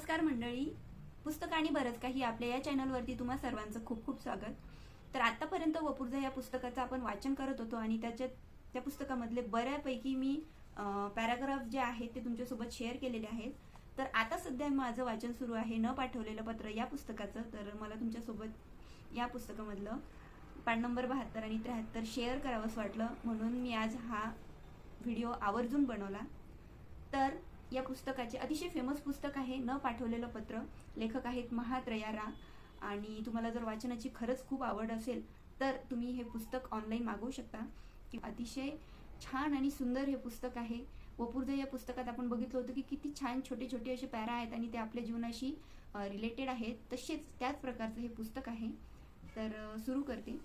नमस्कार मंडळी. पुस्तक आणि बरंच काही आपल्या या चॅनलवरती तुम्हा सर्वांचं खूप खूप स्वागत. तर आतापर्यंत वपुर्झा या पुस्तकाचं आपण वाचन करत होतो आणि त्याच्यात त्या पुस्तकामधले बऱ्यापैकी मी पॅराग्राफ जे आहेत ते तुमच्यासोबत शेअर केलेले आहेत. तर आता सध्या माझं वाचन सुरू आहे न पाठवलेलं पत्र या पुस्तकाचं. तर मला तुमच्यासोबत या पुस्तकामधलं पान नंबर बहात्तर आणि त्र्याहत्तर शेअर करावंसं वाटलं. म्हणून मी आज हा व्हिडिओ आवर्जून बनवला. तर या पुस्तकाचे अतिशय फेमस पुस्तक आहे न पाठवलेलं पत्र. लेखक आहेत महात्रया रा आणि तुम्हाला जर वाचनाची खरंच खूप आवड असेल तर तुम्ही हे पुस्तक ऑनलाईन मागवू शकता. की अतिशय छान आणि सुंदर हे पुस्तक आहे. वपुर्झा या पुस्तकात आपण बघितलं होतं की किती छान छोटे छोटे असे पॅरा आहेत आणि ते आपल्या जीवनाशी रिलेटेड आहेत. तसेच त्याच प्रकारचं हे पुस्तक आहे. तर सुरू करते.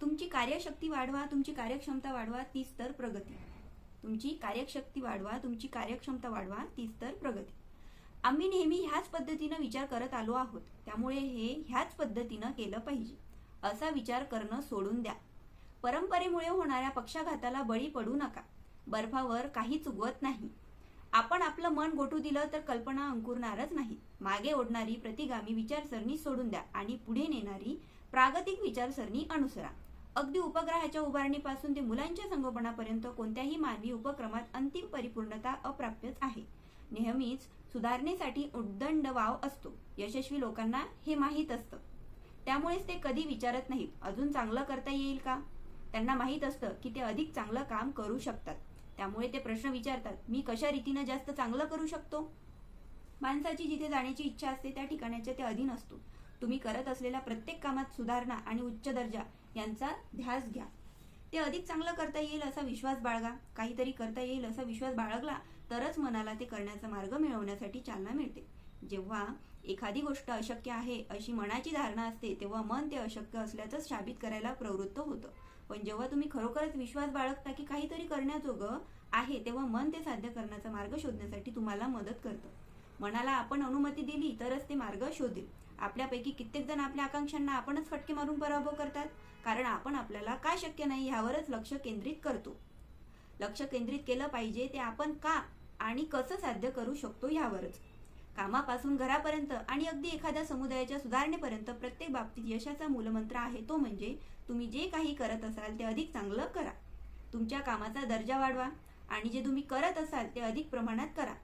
तुमची कार्यशक्ती वाढवा तुमची कार्यक्षमता वाढवा तीच तर प्रगती. तुमची कार्यशक्ती वाढवा तुमची कार्यक्षमता वाढवा तीच तर प्रगती. आम्ही नेहमी ह्याच पद्धतीनं विचार करत आलो आहोत. त्यामुळे हे ह्याच पद्धतीनं केलं पाहिजे. असा विचार करणं सोडून द्या. परंपरेमुळे होणाऱ्या पक्षाघाताला बळी पडू नका. बर्फावर काही चुकवत नाही. आपण आपलं मन गोठू दिलं तर कल्पना अंकुरणारच नाही. मागे ओढणारी प्रतिगामी विचारसरणी सोडून द्या आणि पुढे नेणारी प्रागतिक विचारसरणी अनुसरा. अगदी उपग्रहाच्या उभारणीपासून ते मुलांच्या संगोपनापर्यंत कोणत्याही मानवी उपक्रमात अंतिम परिपूर्णता अप्राप्यच आहे. नेहमीच सुधारणेसाठी उद्दंड वाव असतो. यशस्वी लोकांना हे माहीत असतं. त्यामुळेच ते कधी विचारत नाहीत अजून चांगलं करता येईल का? त्यांना माहीत असतं की ते अधिक चांगलं काम करू शकतात. त्यामुळे ते प्रश्न विचारतात मी कशा रीतीनं जास्त चांगलं करू शकतो? माणसाची जिथे जाण्याची इच्छा असते त्या ठिकाणाच्या ते अधीन असतो. तुम्ही करत असलेल्या प्रत्येक कामात सुधारणा आणि उच्च दर्जा यांचा ध्यास घ्या. ते अधिक चांगलं करता येईल असा विश्वास बाळगा. काहीतरी करता येईल असा विश्वास बाळगला तरच मनाला ते करण्याचा मार्ग मिळवण्यासाठी चालना मिळते. जेव्हा एखादी गोष्ट अशक्य आहे अशी मनाची धारणा असते तेव्हा मन ते अशक्य असल्याचं साबित करायला प्रवृत्त होतं. पण जेव्हा तुम्ही खरोखरच विश्वास बाळगता की काहीतरी करण्याजोगं आहे तेव्हा मन ते साध्य करण्याचा मार्ग शोधण्यासाठी तुम्हाला मदत करतं. मनाला आपण अनुमती दिली तरच ते मार्ग शोधेल. आपल्यापैकी कित्येक जण आपल्या आकांक्षांना आपणच फटके मारून पराभव करतात. कारण आपण आपल्याला काय शक्य नाही यावरच लक्ष केंद्रित करतो. लक्ष केंद्रित केलं पाहिजे ते आपण का आणि कसं साध्य करू शकतो यावरच कामापासून घरापर्यंत आणि अगदी एखाद्या समुदायाच्या सुधारणेपर्यंत प्रत्येक बाबतीत यशाचा मूलमंत्र आहे तो म्हणजे तुम्ही जे काही करत असाल ते अधिक चांगलं करा. तुमच्या कामाचा दर्जा वाढवा आणि जे तुम्ही करत असाल ते अधिक प्रमाणात करा.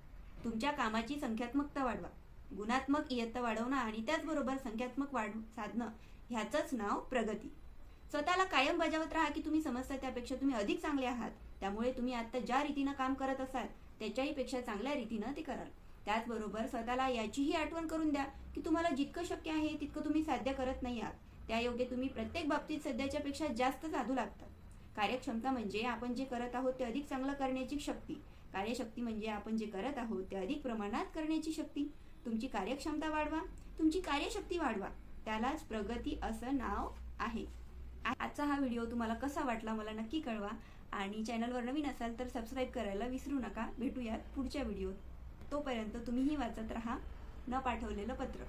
तुमच्या कामाची संख्यात्मकता वाढवा. गुणात्मक इयत्ता वाढवणं आणि त्याचबरोबर संख्यात्मक वाढ साधणं ह्याचंच नाव प्रगती. स्वतःला कायम बजावत राहा की तुम्ही समजता त्यापेक्षा तुम्ही अधिक चांगले आहात. त्यामुळे तुम्ही आता ज्या रीतीनं काम करत असाल त्याच्याही पेक्षा चांगल्या रीतीनं ते कराल. त्याचबरोबर स्वतःला याचीही आठवण करून द्या की तुम्हाला जितकं शक्य आहे तितकं तुम्ही साध्य करत नाही आहात. त्यायोगे तुम्ही प्रत्येक बाबतीत सध्याच्या पेक्षा जास्त साधू लागतात. कार्यक्षमता म्हणजे आपण जे करत आहोत ते अधिक चांगलं करण्याची शक्ती. कार्यशक्ती म्हणजे आपण जे करत आहोत ते अधिक प्रमाणात करण्याची शक्ती. तुमची कार्यक्षमता वाढवा तुमची कार्यशक्ती वाढवा. त्यालाच प्रगती असं नाव आहे. आजचा हा व्हिडिओ तुम्हाला कसा वाटला मला नक्की कळवा आणि चॅनलवर नवीन असाल तर सबस्क्राईब करायला विसरू नका. भेटूयात पुढच्या व्हिडिओत. तोपर्यंत तुम्हीही वाचत राहा. न पाठवलेलं पत्र.